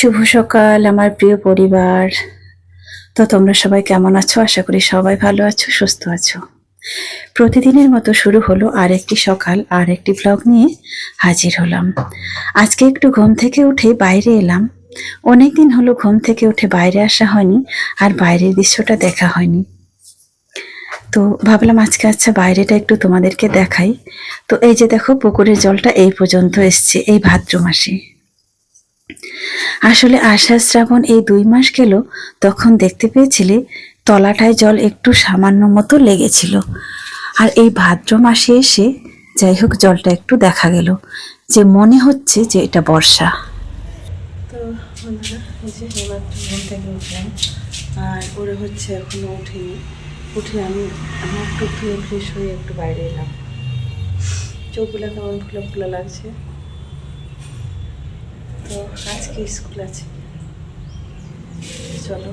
শুভ সকাল, আমার প্রিয় পরিবার। তো তোমরা সবাই কেমন আছো? আশা করি সবাই ভালো আছো, সুস্থ আছো। প্রতিদিনের মতো শুরু হলো আর একটি সকাল আর একটি ব্লগ নিয়ে হাজির হলাম। আজকে একটু ঘুম থেকে উঠে বাইরে এলাম। অনেক দিন হলো ঘুম থেকে উঠে বাইরে আসা হয়নি আর বাইরের দৃশ্যটা দেখা হয়নি। তো ভাবলাম আজকে আচ্ছা বাইরেটা একটু তোমাদেরকে দেখাই। তো এই যে দেখো, পুকুরের জলটা এই পর্যন্ত এসছে, এই ভাদ্র মাসে। আসলে আষাঢ় শ্রাবণ এই দুই মাস গেল, তখন দেখতে পেয়েছিলে তলাটায় জল একটু সামান্য মতো লেগেছিল। আর এই ভাদ্র মাসে এসে যাই হোক জলটা একটু দেখা গেল, যে মনে হচ্ছে যে এটা বর্ষা। তো আর ওরা হচ্ছে এখনও উঠেনি। উঠে আমি, আমার একটু ফ্রেশ হয়ে একটু বাইরে এলাম। চোখগুলো কেমন ফুলো ফুলো লাগছে? তো আজকে স্কুল আছে। চলো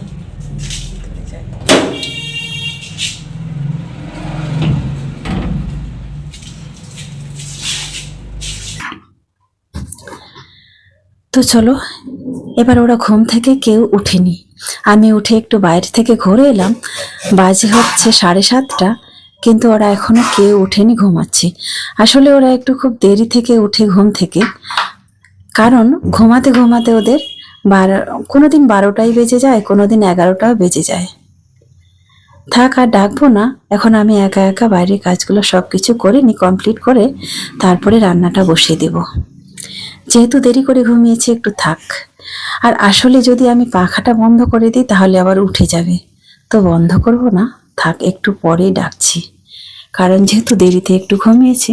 তো চলো, এবার ওরা ঘুম থেকে কেউ উঠেনি। আমি উঠে একটু বাইরে থেকে ঘুরে এলাম। বাজে হচ্ছে সাড়ে সাতটা, কিন্তু ওরা এখনও কেউ উঠেনি ঘুমাচ্ছে। আসলে ওরা একটু খুব দেরি থেকে উঠে ঘুম থেকে। কারণ ঘুমাতে ঘুমাতে ওদের বারো কোনোদিন বারোটাই বেজে যায় কোনো দিন এগারোটাও বেজে যায়। থাক, আর ডাকবো না। এখন আমি একা একা বাইরের কাজগুলো সব কিছু করে নি কমপ্লিট করে তারপরে রান্নাটা বসিয়ে দেব। যেহেতু দেরি করে ঘুমিয়েছি, একটু থাক। আর আসলে যদি আমি পাখাটা বন্ধ করে দিই, তাহলে আবার উঠে যাবে। তো বন্ধ করব না, থাক, একটু পরেই ডাকছি। কারণ যেহেতু দেরিতে একটু ঘুমিয়েছি,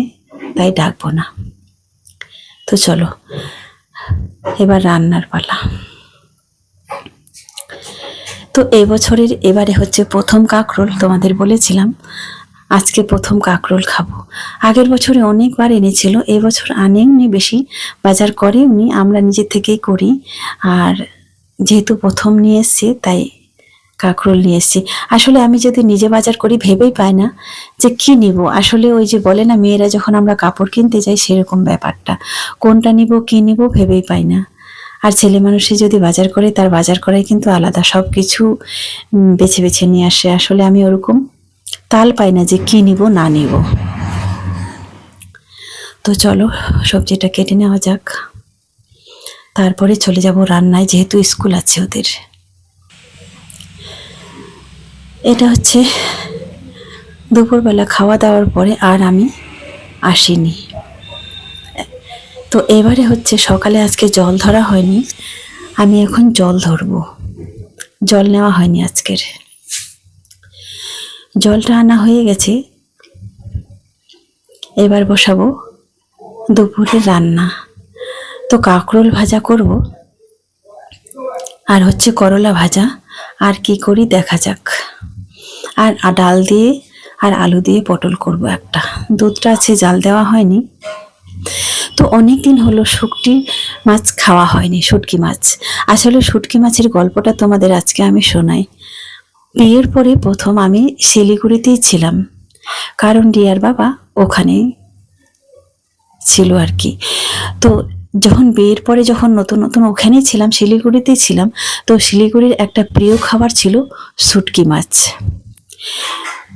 তাই ডাকবো না। তো চলো এবার রান্নার পালা। তো এবছরের এবারে হচ্ছে প্রথম কাকরোল তোমাদের বলেছিলাম। আজকে প্রথম কাকরোল খাব। আগের বছরে অনেকবার এনেছিল এবছর আনে উনি বেশি। বাজার করে উনি আমরা নিজে থেকেই করি। আর যেহেতু প্রথম নিয়ে এসছে, তাই কাকরোল নিয়ে এসেছি। আসলে আমি যদি নিজে বাজার করি ভেবেই পাই না যে কি নিব। আসলে ওই যে বলে না, মেয়েরা যখন আমরা কাপড় কিনতে যাই সেরকম ব্যাপারটা। কোনটা নিব, কি নিব ভেবেই পাই না। আর ছেলে মানুষে যদি বাজার করে, তার বাজার করাই কিন্তু আলাদা। সব কিছু বেছে বেছে নিয়ে আসে। আসলে আমি ওরকম তাল পাই না যে কি নিব, না নিব। তো চলো, সবজিটা কেটে নেওয়া যাক। তারপরে চলে যাব রান্নায়, যেহেতু স্কুল আছে ওদের। এটা হচ্ছে দুপুরবেলা খাওয়া দাওয়ার পরে আর আমি আসিনি। তো এবারে হচ্ছে সকালে আজকে জল ধরা হয়নি। আমি এখন জল ধরবো। জল নেওয়া হয়নি আজকের। জলটা আনা হয়ে গেছে। এবার বসাবো দুপুরে রান্না। তো কাঁকরোল ভাজা করব। আর হচ্ছে করলা ভাজা। আর কি করি দেখা যাক। আর ডাল দিয়ে আর আলু দিয়ে পটল করব একটা। দুধটা আছে জাল দেওয়া হয়নি। তো অনেক দিন হলো শুটকি মাছ খাওয়া হয়নি, শুটকি মাছ। আসলে শুটকি মাছের গল্পটা তোমাদের আজকে আমি শোনাই। বিয়ের পরে প্রথম আমি শিলিগুড়িতেই ছিলাম। কারণ ডিয়ার বাবা ওখানেই ছিল আর কি। তো যখন বিয়ের পরে যখন নতুন নতুন ওখানেই ছিলাম, শিলিগুড়িতেই ছিলাম, তো শিলিগুড়ির একটা প্রিয় খাবার ছিল শুটকি মাছ।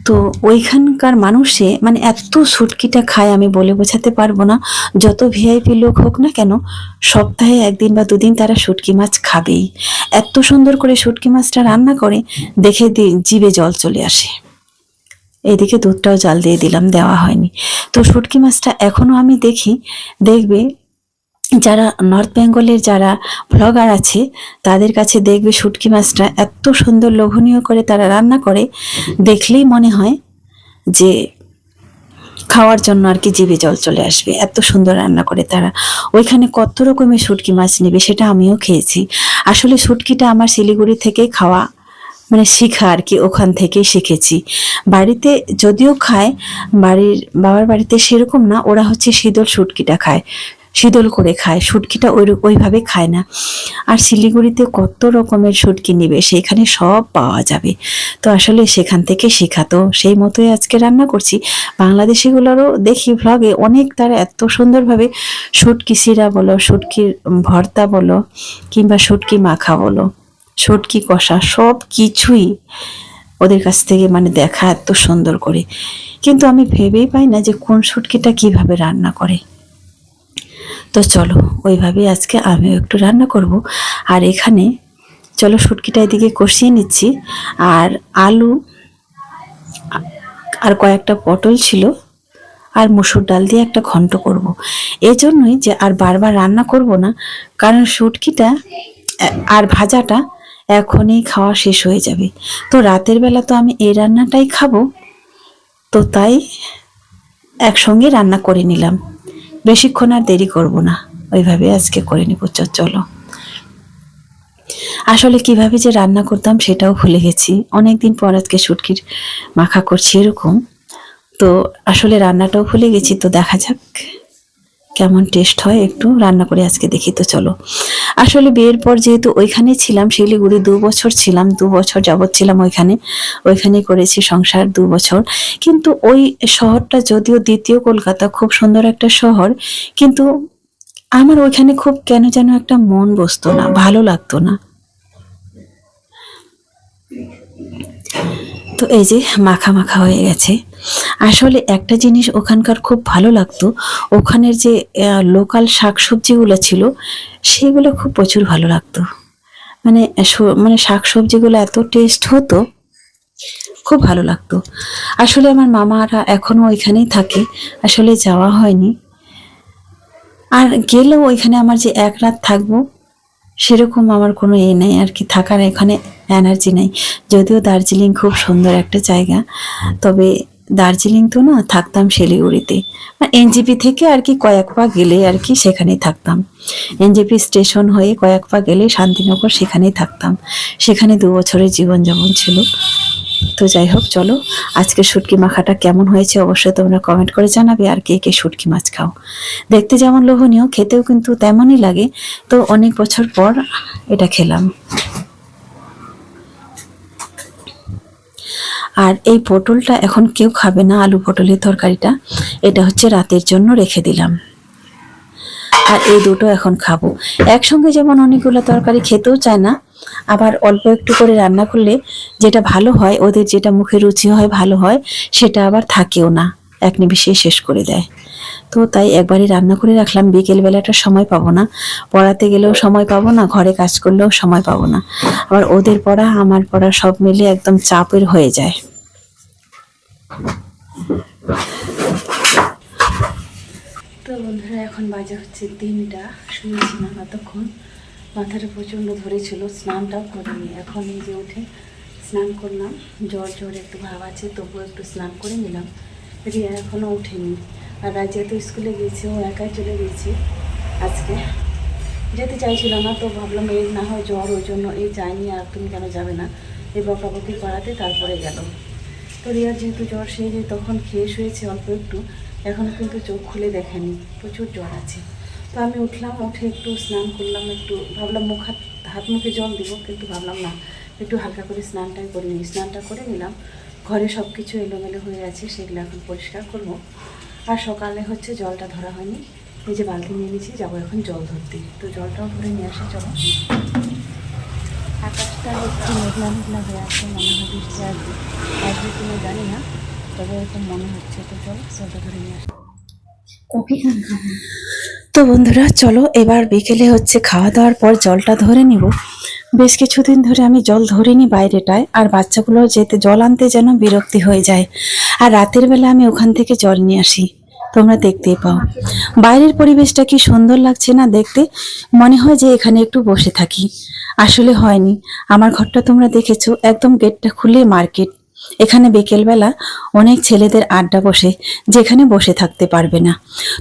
তো ওইখানকার মানুষে মানে এত শুটকিটা খায় আমি বলে বোঝাতে পারব না। যত ভিআইপি লোক হোক না কেন, সপ্তাহে একদিন বা দুদিন তারা শুটকি মাছ খাবেই। এত সুন্দর করে শুটকি মাছটা রান্না করে, দেখে জিভে জল চলে আসে। এদিকে দুধটাও জাল দিয়ে দিলাম, দেওয়া হয়নি। তো শুটকি মাছটা এখনও আমি দেখি, দেখবে যারা নর্থ বেঙ্গলের যারা ব্লগার আছে, তাদের কাছে দেখবে শুটকি মাছটা এত সুন্দর লোভনীয় করে তারা রান্না করে। দেখলেই মনে হয় যে খাওয়ার জন্য আর কি জিভে জল চলে আসবে। এত সুন্দর রান্না করে তারা। ওইখানে কত রকমের শুটকি মাছ নেবে সেটা আমিও খেয়েছি। আসলে শুটকিটা আমার শিলিগুড়ি থেকে খাওয়া মানে শিখা আর কি, ওখান থেকেই শিখেছি। বাড়িতে যদিও খায়, বাড়ির বাবার বাড়িতে সেরকম না, ওরা হচ্ছে শীতল শুটকিটা খায়। শীতল করে খায়, শুটকিটা ওই ওইভাবে খায় না। আর শিলিগুড়িতে কত রকমের শুটকি নিবে সেখানে সব পাওয়া যাবে। তো আসলে সেখান থেকে শেখাতো সেই মতোই আজকে রান্না করছি। বাংলাদেশিগুলোরও দেখি ভ্লগে অনেক তারা এত সুন্দরভাবে শুটকি সিরা বলো শুটকির ভর্তা বলো, কিংবা শুটকি মাখা বলো, শুটকি কষা সব কিছুই ওদের কাছ থেকে মানে দেখা এত সুন্দর করে। কিন্তু আমি ভেবেই পাই না যে কোন শুটকিটা কীভাবে রান্না করে। তো চলো, ওইভাবেই আজকে আমিও একটু রান্না করব। আর এখানে চলো শুটকিটা এদিকে কষিয়ে নিচ্ছি। আর আলু, আর কয়েকটা পটল ছিল। আর মুসুর ডাল দিয়ে একটা ঘন্ট করব। এই জন্যই যে আর বারবার রান্না করব না, কারণ শুটকিটা, আর ভাজাটা এখনই খাওয়া শেষ হয়ে যাবে। তো রাতের বেলা তো আমি এই রান্নাটাই খাব। তো তাই একসঙ্গে রান্না করে নিলাম। বেশিক্ষণ আর দেরি করব না। ওইভাবে আজকে করে নিব। চলো। আসলে কীভাবে যে রান্না করতাম সেটাও ভুলে গেছি। অনেকদিন পর আজকে শুটকির মাখা করছি এরকম। তো আসলে রান্নাটাও ভুলে গেছি। তো দেখা যাক। কেমন টেস্ট হয় একটু রান্না করে আজকে দেখি, তো চলো। আসলে বিয়ের পর যেহেতু ওইখানে ছিলাম, শিলিগুড়ি দু বছর ছিলাম, দু বছর যাবৎ ছিলাম ওইখানে। ওইখানে করেছি সংসার দু বছর। কিন্তু ওই শহরটা যদিও দ্বিতীয় কলকাতা, খুব সুন্দর একটা শহর, কিন্তু আমার ওইখানে খুব কেন যেন একটা মন বসতো না, ভালো লাগতো না। তো এই যে মাখা মাখা হয়ে গেছে। আসলে একটা জিনিস ওখানকার খুব ভালো লাগতো, ওখানের যে লোকাল শাকসবজিগুলো ছিল, সেগুলো খুব প্রচুর ভালো লাগতো। মানে মানে শাকসবজিগুলো এত টেস্ট হতো, খুব ভালো লাগতো। আসলে আমার মামারা এখনও ওইখানেই থাকে, আসলে যাওয়া হয়নি। আর গেলেও ওইখানে আমার যে এক রাত থাকব সেরকম আমার কোনো এ নেই আর কি থাকার এখানে এনার্জি নেই। যদিও দার্জিলিং খুব সুন্দর একটা জায়গা তবে দার্জিলিং তো না থাকতাম শিলিগুড়িতে। এনজিপি থেকে আর কি কয়েক পা গেলে আর কি সেখানেই থাকতাম। এনজিপি স্টেশন হয়ে কয়েক পা গেলে শান্তিনগর সেখানেই থাকতাম। সেখানে দু বছরের জীবনযাপন ছিল। তো যাই হোক চলো। আজকে শুটকি মাখাটা কেমন হয়েছে অবশ্যই তোমরা কমেন্ট করে জানাবে আর কে কে শুটকি মাছ খাও। দেখতে যেমন লোভনীয়, খেতেও কিন্তু তেমনই লাগে। তো অনেক বছর পর এটা খেলাম। আর এই পটলটা এখন কেউ খাবে না, আলু পটলের তরকারিটা। এটা হচ্ছে রাতের জন্য রেখে দিলাম। আর এই দুটো এখন খাব। একসঙ্গে যেমন অনেকগুলো তরকারি খেতেও চায় না আবার অল্প একটু করে রান্না করলে যেটা ভালো হয়, ওদের যেটা মুখে রুচি হয়, ভালো হয়, সেটা আবার থাকেও না। এক নিমিষেই শেষ করে দেয়। তো তাই একবারই রান্না করে রাখলাম। বিকেল বেলাটা সময় পাবো না। পড়াতে গেলেও সময় পাবো না, ঘরে কাজ করলেও সময় পাবো না। আবার ওদের পড়া, আমার পড়া সব মিলে একদম চাপের হয়ে যায়। তো বন্ধুরা, এখন বাজে হচ্ছে তিনটা। শুয়েছিলাম এতক্ষণ মাথাটা প্রচণ্ড ধরেছিল, স্নানটাও করিনি। এখন এই যে উঠে স্নান করলাম, জ্বর জ্বর একটু ভাব আছে, তবুও একটু স্নান করে নিলাম। রিয়া এখনও ওঠেনি। আর রাজিয়া তো স্কুলে গিয়েছে, ও একাই চলে গিয়েছে আজকে। যেতে চাইছিল না, তো ভাবলাম এই না হয় জ্বর, ওই জন্য এই যায়নি, আর তুমি কেন যাবে না? এই বকাবকি করাতে তারপরে গেল। তো রিয়ার যেহেতু জ্বর সেই যে তখন খেয়ে শুয়েছে অল্প একটু এখনও কিন্তু চোখ খুলে দেখেনি। প্রচুর জ্বর আছে। তো আমি উঠলাম, উঠে একটু স্নান করলাম, একটু ভাবলাম মুখ হাত হাত মুখে জল দিব, কিন্তু ভাবলাম না, একটু হালকা করে স্নানটাই করে নিই। স্নানটা করে নিলাম, ঘরে সব কিছু এলোমেলো হয়ে আছে, সেগুলো এখন পরিষ্কার করব। আর সকালে হচ্ছে জলটা ধরা হয়নি, এই যে বালতি নিয়ে নিয়েছি, যাব এখন জল ধরতে। তো জলটাও ধরে নিয়ে আসি, চলো। আকাশটা একটু মেঘলা মেঘলা হয়ে আছে, মনে হয় বৃষ্টি আসবে আসবে কিনা জানি না, তবে এরকম মনে হচ্ছে। তো চলো, জলটা ধরে নিয়ে আসি। কফি খান? খাবেন তো বন্ধুরা, চলো এবার বিকেলে হচ্ছে খাওয়া দাওয়ার পর জলটা ধরে নিব। বেশ কিছুদিন ধরে আমি জল ধরিনি বাইরেটায়, আর বাচ্চাগুলো যেতে, জল আনতে যেন বিরক্তি হয়ে যায়। আর রাতের বেলা আমি ওখান থেকে জল নিয়ে আসি। তোমরা দেখতেই পাও। বাইরের পরিবেশটা কি সুন্দর লাগছে না দেখতে? মনে হয় যে এখানে একটু বসে থাকি। আসলে হয়নি। আমার ঘরটা তোমরা দেখেছ, একদম গেটটা খুলে মার্কেট। এখানে বিকেলবেলা অনেক ছেলেদের আড্ডা বসে, যেখানে বসে থাকতে পারবে না।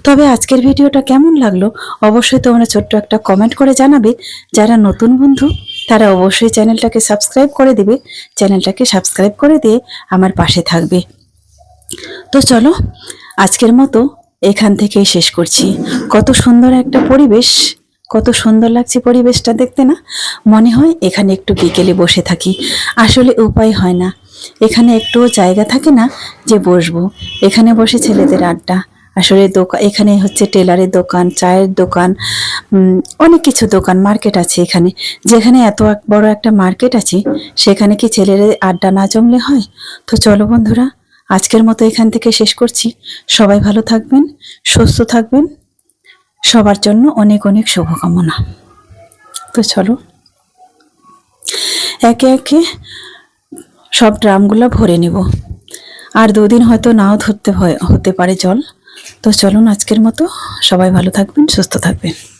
তবে আজকের ভিডিওটা কেমন লাগল অবশ্যই তোমরা ছোট্ট একটা কমেন্ট করে জানাবে। যারা নতুন বন্ধু, তারা অবশ্যই চ্যানেলটাকে সাবস্ক্রাইব করে দেবে। চ্যানেলটাকে সাবস্ক্রাইব করে দিয়ে আমার পাশে থাকবে। তো চলো, আজকের মতো এখান থেকেই শেষ করছি। কত সুন্দর একটা পরিবেশ, কত সুন্দর লাগছে পরিবেশটা দেখতে না? মনে হয় এখানে একটু বিকেলে বসে থাকি। আসলে উপায় হয় না। এখানে একটুও জায়গা থাকে না যে বসবো। এখানে বসে ছেলেদের আড্ডা। আসলে দোকান এখানে হচ্ছে টেলারের দোকান, চায়ের দোকান অনেক কিছু দোকান, মার্কেট আছে এখানে। যেখানে এত বড় একটা মার্কেট আছে, সেখানে কি ছেলেদের আড্ডা না জমলে হয়? তো চলো বন্ধুরা, আজকের মতো এখান থেকে শেষ করছি। সবাই ভালো থাকবেন, সুস্থ থাকবেন। সবার জন্য অনেক অনেক শুভকামনা। তো চলো, একে একে সব ড্রামগুলো ভরে নিব। আর দুদিন হয়তো নাও ধরতে হতে পারে জল। তো চলুন আজকের মতো। সবাই ভালো থাকবেন, সুস্থ থাকবেন।